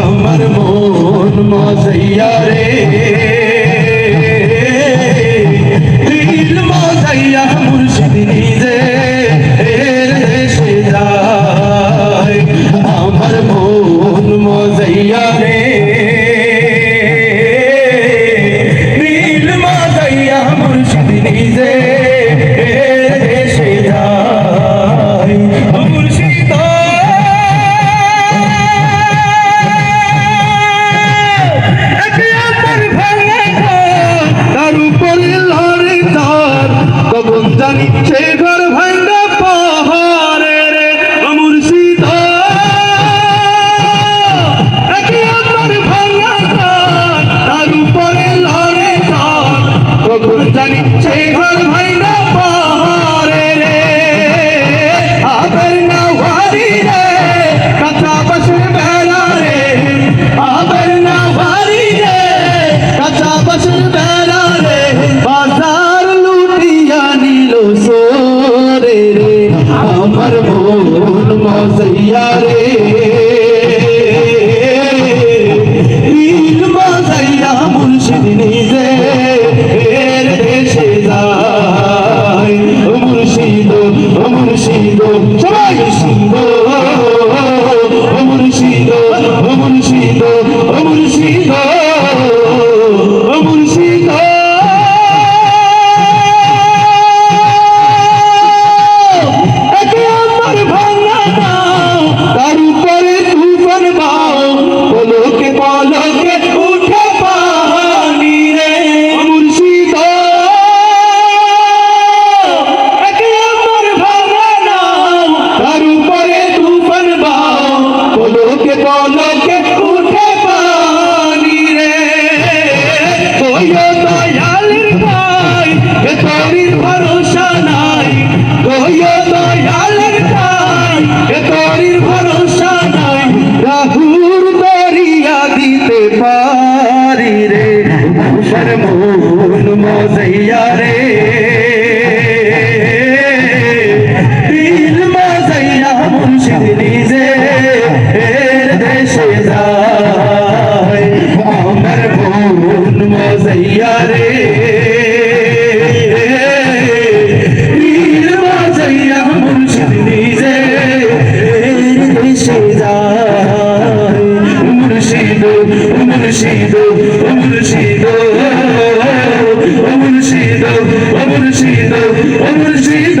আমার মন মজাইয়া Hey. আমার মন মজাইয়া পলকে মজাইয়া রে। দিল মজাইয়া মুর্শিদ মুর্শিদ মুর্শিদ মুর্শিদ মুর্শিদ মুর্শিদ।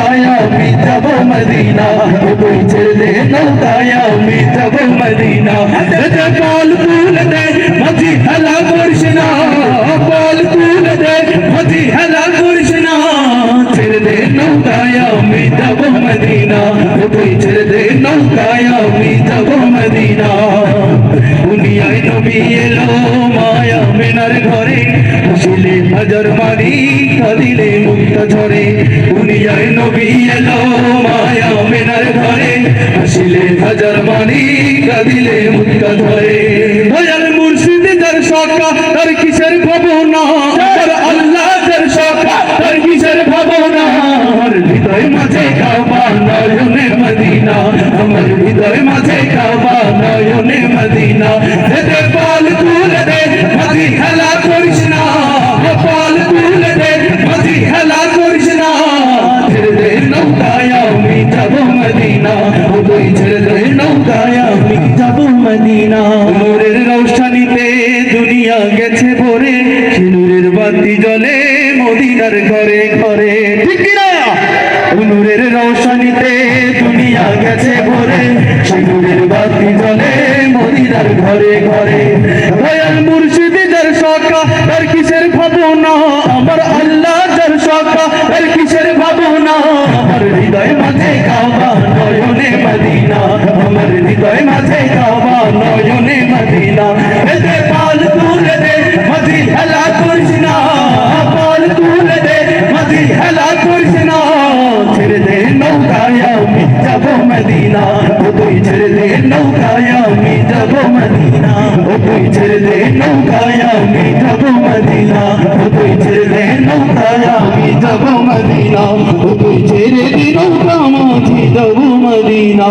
নৌকায় আমি যাব মদিনা তুই ছেড়ে দে নৌকায় আমি যাব মদিনা পাল তুল দে মাঝি হেলা করিস না পাল তুল দে মাঝি হেলা করিস না ছেড়ে দে নৌকায় আমি যাব মদিনা তুই ছেড়ে দে মেনার ঘরে বসিলে হাজার মারি কাঁদিলে মুক্ত হাজার মানি কাঁদিলে মুক্তা ধরে। হাজার মুর্শিদে যার সকা তার কিসের ভাবনা? তার আল্লাহ যার সকা তার কিসের ভাবনা? আমার হৃদয় মাঝে কাবা নয়নে মদিনা, আমার হৃদয় মাঝে মোরের রৌশানিতে দুনিয়া গেছে ভরে সিঁদুরের বাতি জলে মদিনার ঘরে ঘরে। ঠিক না নূরের রৌশানিতে দুনিয়া গেছে ভরে সিঁদুরের বাতি জলে মদিনার ঘরে ঘরে। মদিনা